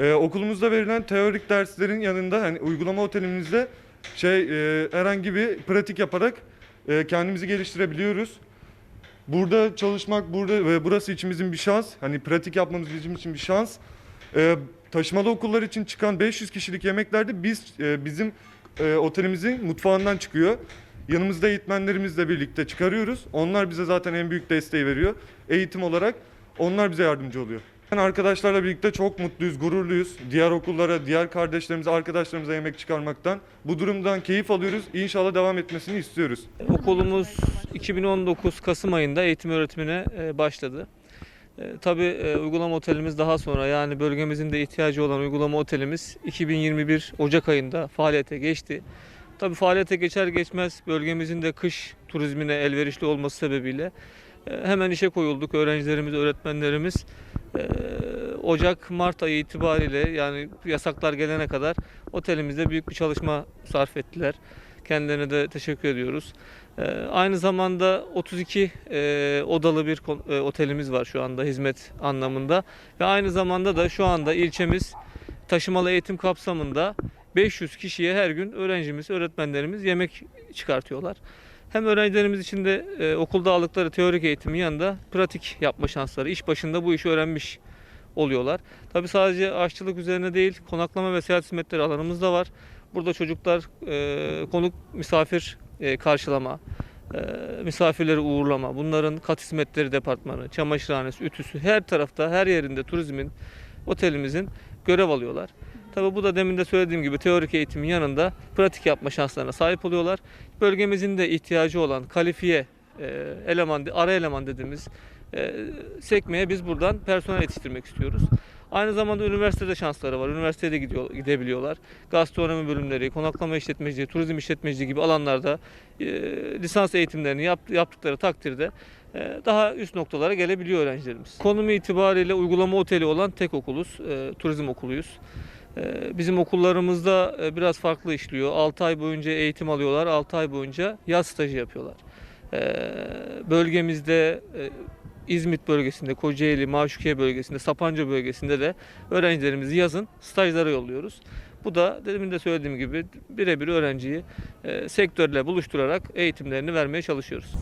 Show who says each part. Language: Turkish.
Speaker 1: Ee, okulumuzda verilen teorik derslerin yanında hani uygulama otelimizde şey e, herhangi bir pratik yaparak e, kendimizi geliştirebiliyoruz. Burada çalışmak burada ve burası içimizin bir şans. Hani pratik yapmamız bizim için bir şans. Ee, taşımalı okullar için çıkan 500 kişilik yemeklerde biz e, bizim e, otelimizin mutfağından çıkıyor. Yanımızda eğitmenlerimizle birlikte çıkarıyoruz. Onlar bize zaten en büyük desteği veriyor. Eğitim olarak onlar bize yardımcı oluyor. Arkadaşlarla birlikte çok mutluyuz, gururluyuz. Diğer okullara, diğer kardeşlerimize, arkadaşlarımıza yemek çıkarmaktan. Bu durumdan keyif alıyoruz. İnşallah devam etmesini istiyoruz.
Speaker 2: Okulumuz 2019 Kasım ayında eğitim öğretimine e, başladı. E, Tabii e, uygulama otelimiz daha sonra yani bölgemizin de ihtiyacı olan uygulama otelimiz 2021 Ocak ayında faaliyete geçti. Tabii faaliyete geçer geçmez bölgemizin de kış turizmine elverişli olması sebebiyle hemen işe koyulduk. Öğrencilerimiz, öğretmenlerimiz e, Ocak, Mart ayı itibariyle yani yasaklar gelene kadar otelimizde büyük bir çalışma sarf ettiler. Kendilerine de teşekkür ediyoruz. Ee, aynı zamanda 32 e, odalı bir e, otelimiz var şu anda hizmet anlamında ve aynı zamanda da şu anda ilçemiz taşımalı eğitim kapsamında 500 kişiye her gün öğrencimiz, öğretmenlerimiz yemek çıkartıyorlar. Hem öğrencilerimiz için de e, okulda aldıkları teorik eğitimin yanında pratik yapma şansları, iş başında bu işi öğrenmiş oluyorlar. Tabii sadece aşçılık üzerine değil, konaklama ve seyahat hizmetleri alanımız da var. Burada çocuklar e, konuk misafir e, karşılama, e, misafirleri uğurlama, bunların kat hizmetleri departmanı, çamaşırhanesi, ütüsü her tarafta, her yerinde turizmin, otelimizin görev alıyorlar. Tabii bu da demin de söylediğim gibi teorik eğitimin yanında pratik yapma şanslarına sahip oluyorlar. Bölgemizin de ihtiyacı olan kalifiye e, eleman, ara eleman dediğimiz e, sekmeye biz buradan personel yetiştirmek istiyoruz. Aynı zamanda üniversitede şansları var. Üniversiteye de gidiyor, gidebiliyorlar. Gastronomi bölümleri, konaklama işletmeciliği, turizm işletmeciliği gibi alanlarda e, lisans eğitimlerini yap- yaptıkları takdirde e, daha üst noktalara gelebiliyor öğrencilerimiz. Konumu itibariyle uygulama oteli olan tek okuluz. E, turizm okuluyuz. E, Bizim okullarımızda e, biraz farklı işliyor. 6 ay boyunca eğitim alıyorlar. 6 ay boyunca yaz stajı yapıyorlar. E, Bölgemizde e, İzmit bölgesinde, Kocaeli, Maşukiye bölgesinde, Sapanca bölgesinde de öğrencilerimizi yazın stajlara yolluyoruz. Bu da demin de söylediğim gibi birebir öğrenciyi e, sektörle buluşturarak eğitimlerini vermeye çalışıyoruz.